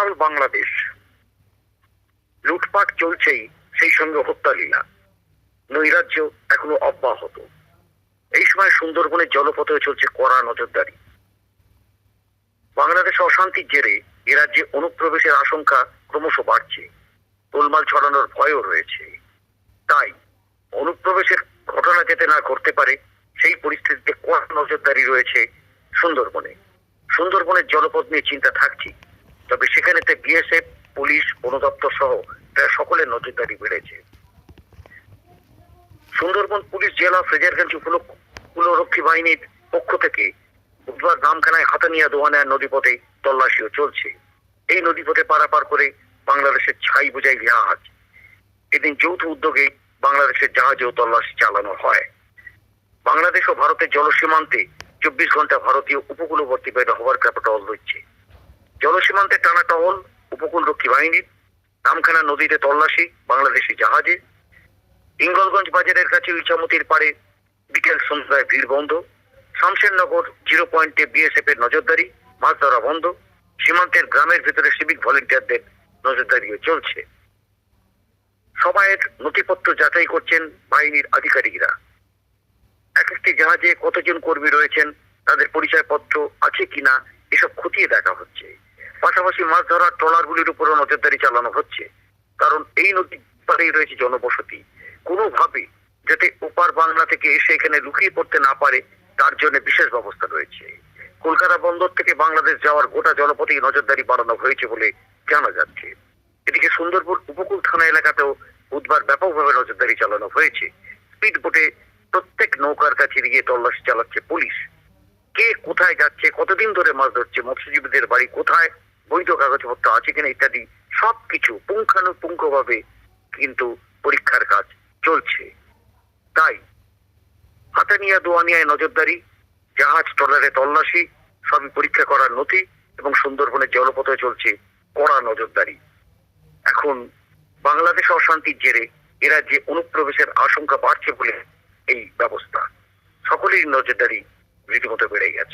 উত্তাল বাংলাদেশ। লুটপাট চলছেই সেই সঙ্গে হত্যালীলা। নৈরাজ্য এখনও অব্যাহত। এই সময় সুন্দরবনের জলপথে চলছে কড়া নজরদারি। বাংলাদেশে অশান্তির জেরে এ রাজ্যে অনুপ্রবেশের আশঙ্কা ক্রমশ বাড়ছে। গোলমাল ছড়ানোর ভয়ও রয়েছে। তাই অনুপ্রবেশের ঘটনা যাতে না ঘটতে পারে, সেই পরিস্থিতিতে কড়া নজরদারি রয়েছে সুন্দরবনে। সুন্দরবনের জলপথ নিয়ে চিন্তা থাকছে তবে সেখানেতে বিএসএফ, পুলিশ বন দপ্তর সহ প্রায় সকলের নজরদারি বেড়েছে। সুন্দরবন পুলিশ জেলা ফ্রেজারগঞ্জ উপলক্ষ বাহিনীর পক্ষ থেকে বুধবার নামখানায় হাতানিয়া দোয়ানায় নদীপথে তল্লাশিও চলছে। এই নদীপথে পারাপার করে বাংলাদেশের ছাই বোঝাই জাহাজ। এদিন যৌথ উদ্যোগে বাংলাদেশের জাহাজেও তল্লাশি চালানো হয়। বাংলাদেশ ও ভারতের জলসীমান্তে চব্বিশ ঘণ্টা ভারতীয় উপকূলবর্তী বেড়ে হওয়ার ক্যাপে টহল রয়েছে। জলসীমান্তে টানা টহল, উপকূল রক্ষী বাহিনীর নামখানা নদীতে তল্লাশি, বাংলাদেশি জাহাজে। ইঙ্গলগঞ্জ বাজারের কাছে ইছামতির পারে বিকেল সন্ধ্যায় ভিড় বন্ধ। শামশেরনগর জিরো পয়েন্টে বিএসএফ এর নজরদারি মাছ ধরা বন্ধ। সীমান্তের গ্রামের ভিতরে সিভিক ভলেন্টিয়ারদের নজরদারিও চলছে। সবাইয়ের নথিপত্র যাচাই করছেন বাহিনীর আধিকারিকরা। এক একটি জাহাজে কতজন কর্মী রয়েছেন, তাদের পরিচয়পত্র আছে কিনা, এসব খতিয়ে দেখা হচ্ছে। পাশাপাশি মাছ ধরার ট্রলারগুলির উপরও নজরদারি চালানো হচ্ছে। কারণ এই নদীর পাড়েই রয়েছে জনবসতি। কোনোভাবে যাতে ওপার বাংলা থেকে এসে এখানে লুকিয়ে পড়তে না পারে, তার জন্য বিশেষ ব্যবস্থা রয়েছে। কলকাতা বন্দর থেকে বাংলাদেশ যাওয়ার গোটা জলপথে নজরদারি বাড়ানো হয়েছে বলে জানা যাচ্ছে। এদিকে সুন্দরপুর উপকূল থানা এলাকাতেও বুধবার ব্যাপকভাবে নজরদারি চালানো হয়েছে। স্পিড বোটে প্রত্যেক নৌকার কাছে গিয়ে তল্লাশি চালাচ্ছে পুলিশ। কে কোথায় যাচ্ছে, কতদিন ধরে মাছ ধরছে, মৎস্যজীবীদের বাড়ি কোথায় বৈধ কাগজপত্র আছে কিনা ইত্যাদি, সবকিছু পুঙ্খানুপুঙ্খভাবে কিন্তু পরীক্ষার কাজ চলছে। তাই হাতানিয়া দোয়ানিয়ায় নজরদারি, জাহাজ ট্রলারে তল্লাশি, সবই পরীক্ষা করার নথি এবং সুন্দরবনের জলপথে চলছে কড়া নজরদারি। এখন বাংলাদেশ অশান্তির জেরে এরা যে অনুপ্রবেশের আশঙ্কা বাড়ছে বলে এই ব্যবস্থা। সকলেই নজরদারি রীতিমতো বেড়ে গেছে।